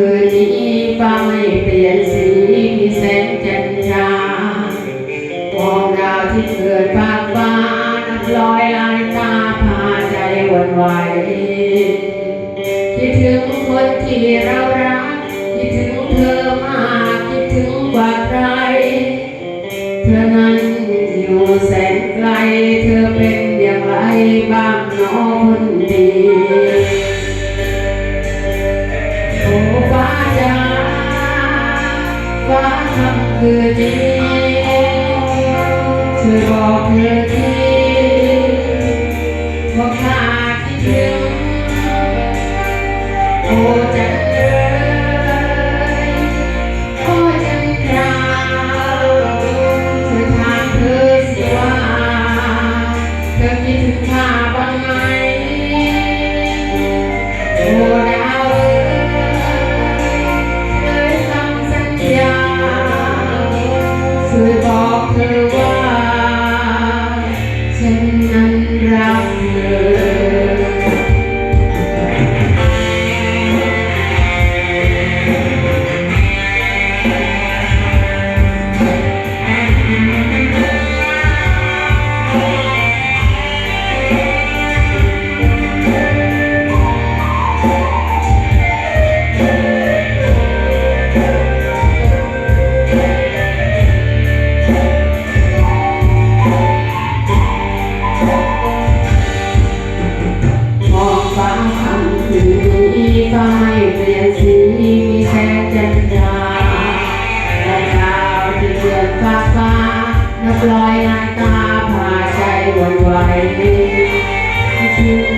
คืนนี้ฟ้าไม่เปลี่ยนสีมีแสงจันทราดวงดาวที่เกิดภาคฟ้านับร้อยลายตาพาใจวันไหวคิดถึงคนที่เรารักคิดถึงเธอมากคิดถึงกว่าใครเธอนั้นอยู่แสนไกลเธอเป็นอย่างไรบ้างน้อง ฟ้าทำ เธอว่าฉันนั้นรักเธอ คิ